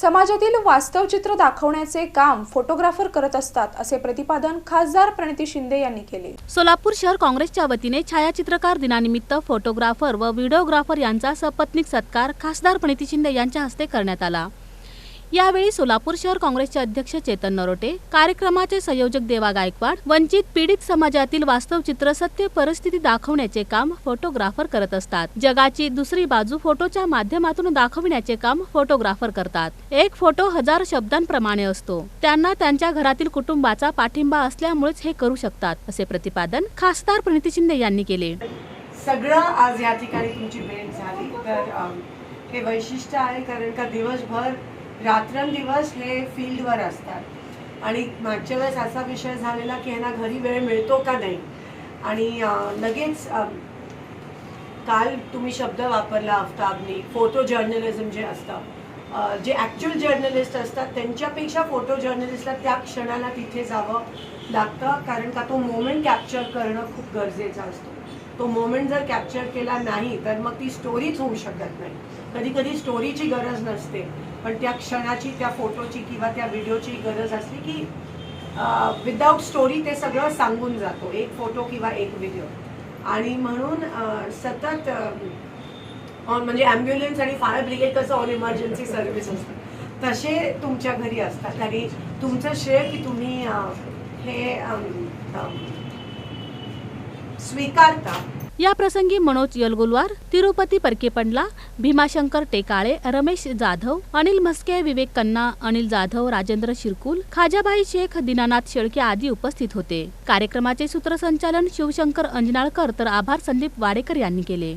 समाजातील वास्तव चित्र दाखवण्याचे काम फोटोग्राफर करत असतात असे प्रतिपादन खासदार प्रणिती शिंदे यांनी केले. सोलापूर शहर काँग्रेसच्या वतीने छायाचित्रकार दिनानिमित्त फोटोग्राफर व व्हिडिओग्राफर यांचा सपत्नीक सत्कार खासदार प्रणिती शिंदे यांच्या हस्ते करण्यात आला. यावेळी सोलापूर शहर काँग्रेसचे अध्यक्ष चेतन नरोटे कार्यक्रमाचे संयोजक देवा गायकवाड वंचित पीडित समाजातील वास्तव चित्र सत्य परिस्थिती दाखवण्याचे काम फोटोग्राफर करत असतात. जगाची दुसरी बाजू फोटोच्या माध्यमातून दाखविण्याचे काम फोटोग्राफर करतात. एक फोटो हजार शब्दांप्रमाणे असतो. त्यांना त्यांच्या घरातील कुटुंबाचा पाठिंबा असल्यामुळेच हे करू शकतात असे प्रतिपादन खासदार प्रणिती शिंदे यांनी केले. सगळं आज या ठिकाणी तुमची भेट झाली. तर हे वैशिष्ट्य आहे कारण का दिवसभर रात्रंदिवस हे फील्डवर असतात. आणि मागच्या वेळेस असा विषय झालेला की ह्यांना घरी वेळ मिळतो का नाही? आणि लगेच काल तुम्ही शब्द वापरला आफताबनी फोटो जर्नलिझम जे असतं जे ॲक्च्युअल जर्नलिस्ट असतात त्यांच्यापेक्षा फोटो जर्नलिस्टला त्या क्षणाला तिथे जावं लागतं कारण का तो मोमेंट कॅप्चर करणं खूप गरजेचं असतो. तो मोमेंट जर कॅप्चर केला नाही तर मग ती स्टोरीच होऊ शकत नाही. कधी कधी स्टोरीची गरज नसते. पण त्या क्षणाची त्या फोटोची किंवा त्या व्हिडिओची गरज असली की विदाऊट स्टोरी ते सगळं सांगून जातो. एक फोटो किंवा एक व्हिडिओ आणि म्हणून सतत ऑन म्हणजे ॲम्ब्युलन्स आणि फायर ब्रिगेड कसं ऑन इमर्जन्सी सर्व्हिस असतं. तसे तुमच्या घरी असतात. आणि तुमचं श्रेय की तुम्ही हे स्वीकारता. या प्रसंगी मनोज यलगुलवार तिरुपती परकेपंडला भीमाशंकर टेकाळे रमेश जाधव अनिल म्हस्के विवेक कन्ना अनिल जाधव राजेंद्र शिरकुल खाजाबाई शेख दीनानाथ शेळके आदी उपस्थित होते. कार्यक्रमाचे सूत्रसंचालन शिवशंकर अंजनाळकर तर आभार संदीप वाडेकर यांनी केले.